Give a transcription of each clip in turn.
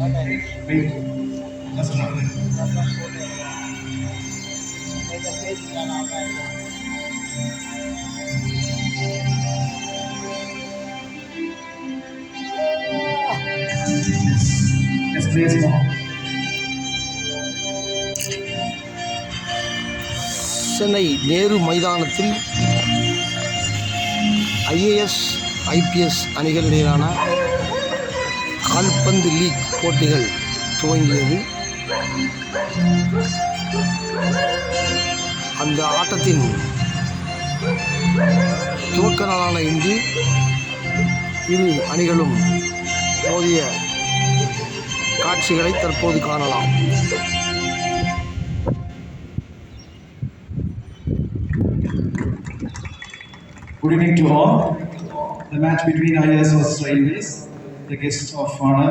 Wait. Just Chennai Nehru மைதானத்தில் IAS IPS அணிகளிடையிலான கால்பந்து league போட்டிகள் துவங்கியது அந்த ஆட்டத்தின் துவக்க நாளான இன்று இரு அணிகளும் மோதிய காட்சிகளை தற்போது காணலாம் Good evening to all. The match between IS versus Railways. The guest of honor,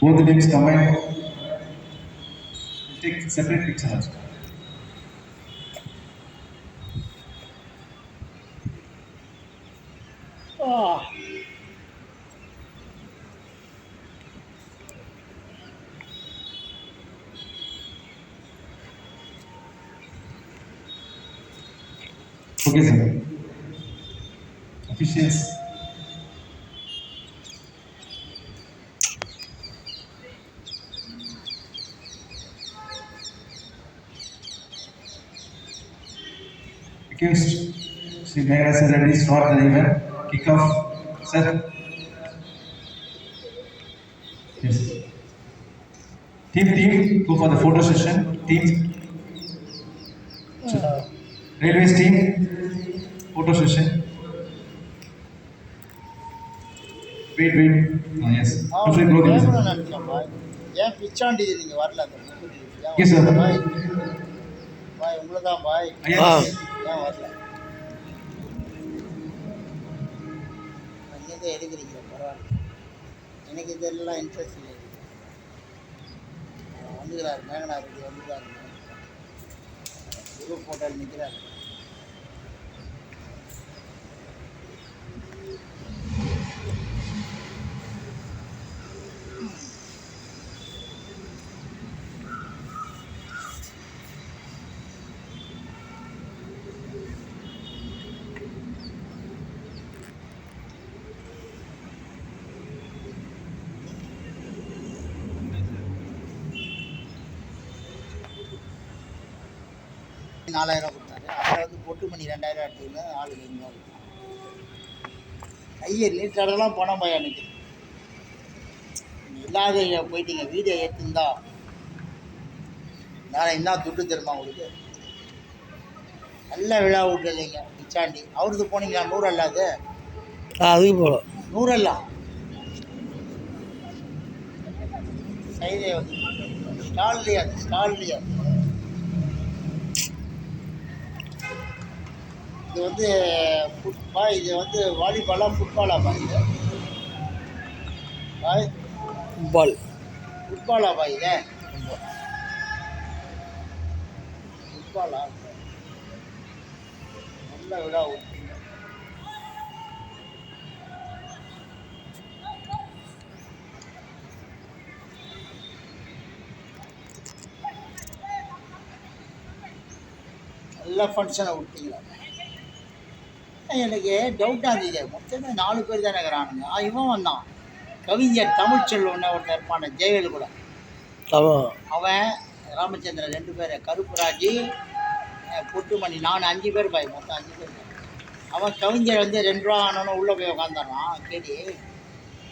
Both the names combined, take separate pictures. Okay, sir. Officials. Accused. Sri Meghana Reddy start the event. Kick off. Sir. Yes. Team, team, go for the photo session. Team. Wait, wait. Oh, yes. Please go there, sir. நினைச்சோம்ப்பா ஏன் பிச்சாண்டி நீங்கள் வரல Yes, sir. பாய் பாய் உங்களை தான் பாய் ஏன் வரல? அங்கேருந்து எடுக்கிறீங்க பரவாயில்ல. எனக்கு இதெல்லாம் இன்ட்ரெஸ்ட் இல்லை வந்துக்கிறார் மேகனா ரெட்டி வந்துக்கிறாரு. குரூப் போட்டால் நிற்கிறாரு நாலாயிரம் கொடுத்தாரு. அதில் வந்து பொட்டு மணி ரெண்டாயிரம் எடுத்துக்கின்னு ஆளுக்கு ஐநூறு கையை நீட்டடலாம் பணம் பையன் அன்னைக்கு. இல்லாத போயிட்டீங்க வீடியோ எடுத்துருந்தா. நான் என்ன துட்டு தருமா உங்களுக்கு? நல்ல விழா விட்டுறீங்க பிச்சாண்டி. அவருக்கு போனீங்களா? நூறு அல்லாது அதுக்கு போகலாம் நூறெல்லாம் சைதே வந்து ஸ்டால்லையா ஸ்டால்லையா இது வந்து ஃபுட்பா இது வந்து வாலிபாலா ஃபுட்பாலா பா இது ஃபுட்பாலா பா இது ஃபுட்பாலா நல்ல விழா நல்ல ஃபங்க்ஷனை விட்டீங்களா எனக்கு டவுட்டாக இருந்தது மொத்தமே நாலு பேர் தானே இருக்கிறானுங்க. இவன் வந்தான். கவிஞர் தமிழ்ச்செல்வன் ஒருத்தன் இருப்பான ஜெயவேலு கூட. அவன் ராமச்சந்திரன் ரெண்டு பேர் கருப்புராஜி பொட்டுமணி நான் அஞ்சு பேர் பாய் மொத்தம் அஞ்சு பேர் அவன் கவிஞர் வந்து ரெண்டு ரூபா ஆனோன்னு உள்ளே போய் உக்காந்துடுறான். கேடி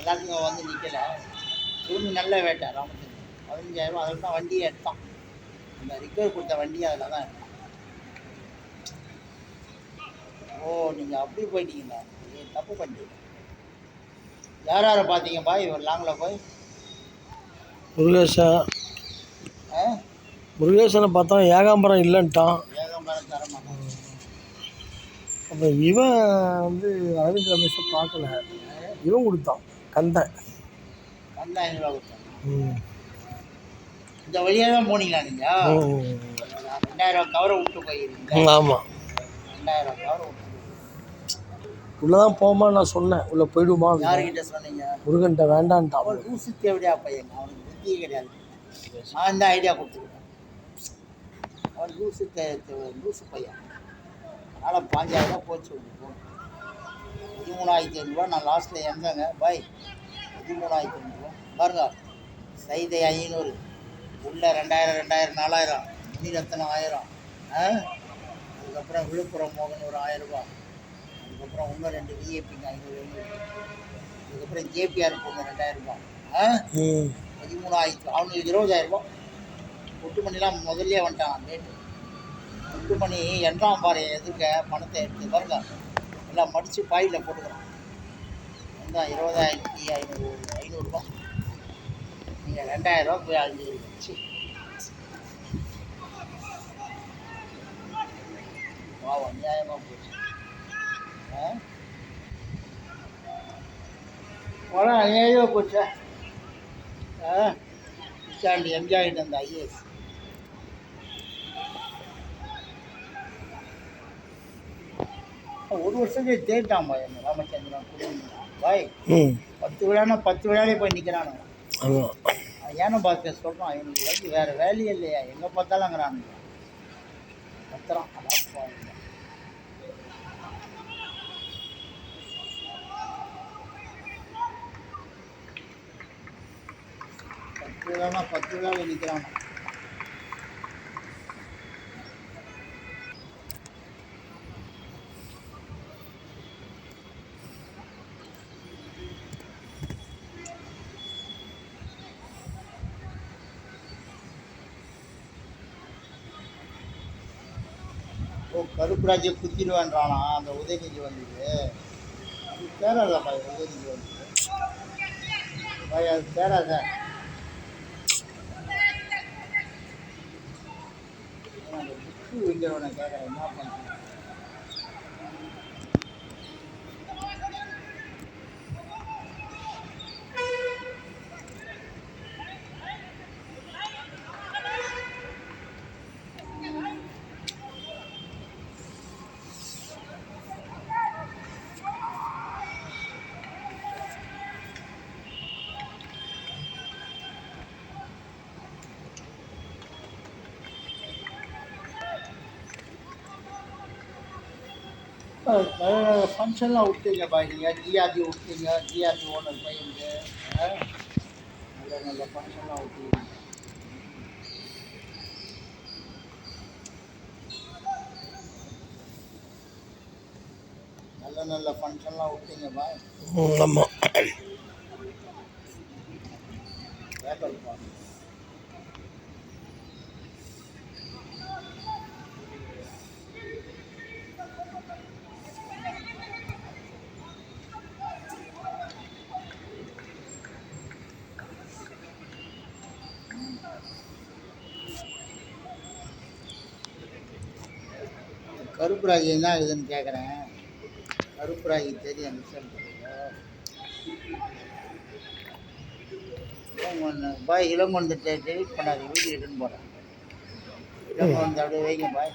எல்லாத்துக்கும் வந்து நிற்கல இவங்க நல்ல வேட்டை ராமச்சந்திரன். பதினஞ்சாயிரம் அதில் தான் வண்டியை எடுத்தான். அந்த ரிக்கவர் கொடுத்த வண்டியை அதில் தான் எடுத்தான் ஓ நீங்கள் அப்படி போயிட்டீங்களா ஏ தப்பு பண்ணிட்டீங்க. யார் யாரை பார்த்தீங்கப்பா இவர் லாங்கில் போய். முருகேசன் முருகேசனை பார்த்தா ஏகாம்பரம் இல்லைன்ட்டான். ஏகம்பரம் தரமாட்டான். அப்போ இவன் வந்து அரவிந்த் ரமேஷை பார்க்கல. இவன் கொடுத்தான். கந்தன் வந்தா ஐநூறுவா கொடுத்தாங்க ம். இந்த வழியாக தான் போனீங்களா நீங்கள். ரெண்டாயிரம் கவரை விட்டு போயிருக்கீங்க. ஆமாம் ரெண்டாயிரம் கவரை விட்டு உள்ளே தான் போமா நான் சொன்னேன். உள்ளே போயிடுமா யாருக்கிட்ட சொன்னீங்க? முருகன்ட்ட வேண்டான்ட்டான் அவன் லூசு தேவையா பையன்? அவனுக்கு புத்தியே கிடையாது. நான் இந்த ஐடியா கொடுத்துருக்கேன் அவன் லூசு தே லூசு பையன். அதனால் பாஞ்சாயிரம் போச்சு உங்களுக்கு பதிமூணாயிரத்தி ஐநூறுரூவா நான் லாஸ்ட்டில் எங்கங்க பாய் பதிமூணாயிரத்தி ஐநூறுரூவா பாருங்க சைதை ஐநூறு உள்ள ரெண்டாயிரம் ரெண்டாயிரம் நாலாயிரம் மணிரத்னம் ஆயிரம்? ஆ? அதுக்கப்புறம் விழுப்புரம் மோகன் ஒரு ஆயிரம் ரூபாய். அதுக்கப்புறம் இன்னும் ரெண்டு விஏபிங்க ஐநூறு அதுக்கப்புறம் ஜேபிஆர் பொண்ணு ரெண்டாயிரம் ரூபாய். பதிமூணாயிரத்து அவனுக்கு இருபதாயிரம் ரூபாய். ஒட்டுமணிலாம் முதல்ல வந்துட்டான் டேட்டு ஒட்டுமணி எண்ணாம் பாரு எதுக்க பணத்தை எடுத்து பாருங்க. எல்லாம் மடித்து பாயில் போட்டுக்கிறான். வந்தா இருபதாயிரத்தி ஐநூறு ஐநூறுரூவா நீங்கள் ரெண்டாயிரரூவா போய் அழிஞ்சுக்கிறீங்க. சி வா அநியாயமாக போச்சு. பணம் அநியாயமாக போச்சா. ஆ ஸ்டாண்ட் எம்ஜிஆர் அந்த ஐஏஎஸ். ஒரு வருஷத்துக்கு தேட்டாம்பா என்ன ராமச்சந்திரன் பாய் பத்து விழானா பத்து விழாலே போய் நிற்கிறானு ஆமாம் ஏன்னு பார்த்து சொல்கிறான் இவனுக்கு வந்து வேறு வேலையே இல்லையா? எங்கே பார்த்தாலுங்கிறான் கத்துறான் அதான் இதெல்லாம் பத்து ரூபா பத்து விழாவில் நிற்கிறான் ஓ கருப்புராஜை குத்திடுவான்றானா? அந்த உதயநிதி வந்தது அது தேராதா பாய் உதயநிதி வந்தது பாய் அது தேராத அந்த புக்கு வைக்கிறவனை கேட்குறேன் என்ன பண்ணுறேன் ஃபங்க்ஷன்லாம் விட்டீங்க பாய் நீங்கள் ஜிஆர்டி விட்டீங்க ஜிஆர்டி ஓனர் பையனுக்கு ஆ? நல்ல நல்ல ஃபங்க்ஷன்லாம் விட்டீங்க நல்ல நல்ல ஃபங்க்ஷன்லாம் விட்டீங்க பாய் ம் ஆமாம் கேட்கலப்பா தான் என்ன இதுன்னு கேட்குறேன் கருப்புராஜ் தெரியும் ரிசல்ட் இளங்கொண்டு பாய் இளங்கொண்டு டெலிட் பண்ணாது வீடியோ எடுன்னு போகிறேன் இளங்கொண்டு அப்படியே வைங்க பாய்.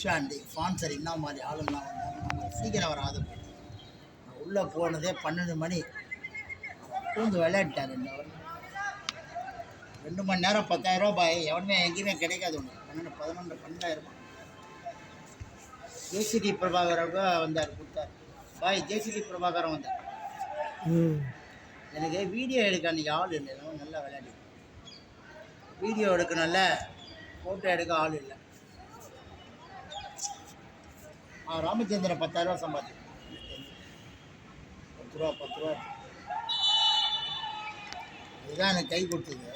உச்சாண்டி ஸ்பான்சர் என்ன மாதிரி ஆளுங்களாம் வந்தாங்க சீக்கிரம் வராது நான் உள்ளே போனதே பன்னெண்டு மணி. பூந்து விளையாட்டார் ரெண்டு அவர். ரெண்டு மணி நேரம் பத்தாயிரம் ரூபாய் பாய் எவனுமே எங்கேயுமே கிடைக்காது ஒன்று பன்னெண்டு பதினொன்று பன்னெண்டாயிரம் ஜேசிடி பிரபாகரவுக்கு வந்தார் கொடுத்தார். பாய் ஜேசிடி பிரபாகரன் வந்தார். எனக்கு வீடியோ எடுக்க அன்றைக்கி ஆள் இல்லை. நல்லா விளையாடி. வீடியோ எடுக்க நல்ல ஃபோட்டோ எடுக்க ஆள் இல்லை. ஆ ராமச்சந்திரன் பத்தாயிரரூவா சம்பாதி. பத்து ரூபா பத்து ரூபா. இதுதான் எனக்கு கை கொடுத்தது.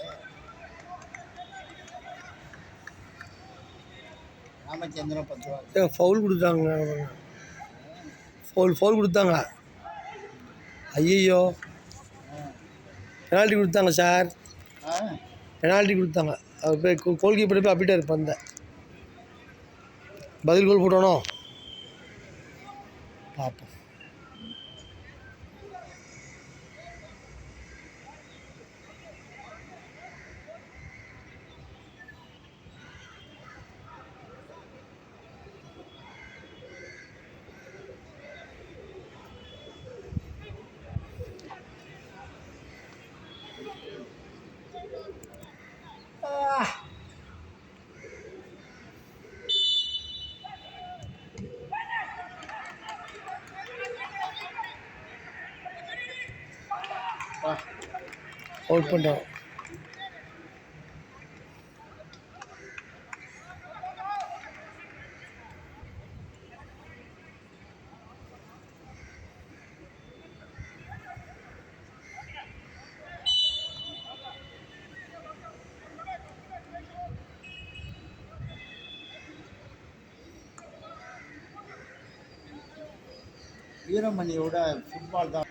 ராமச்சந்திரன் பத்து ரூபா. ஃபவுல் கொடுத்தாங்க ஃபவுல் ஃபவுல் கொடுத்தாங்க. ஐயையோ. பெனால்ட்டி கொடுத்தாங்க சார் பெனால்ட்டி கொடுத்தாங்க. அவர் போய் கோல் கீப்பர் போய் அப்பிட்டே இருப்பேன் பதில் கோல் போட்டோனோ? பார்ப்போம். அவுட் பண்ணிட்டோம் வீரமணியோட ஃபுட்பால் தான்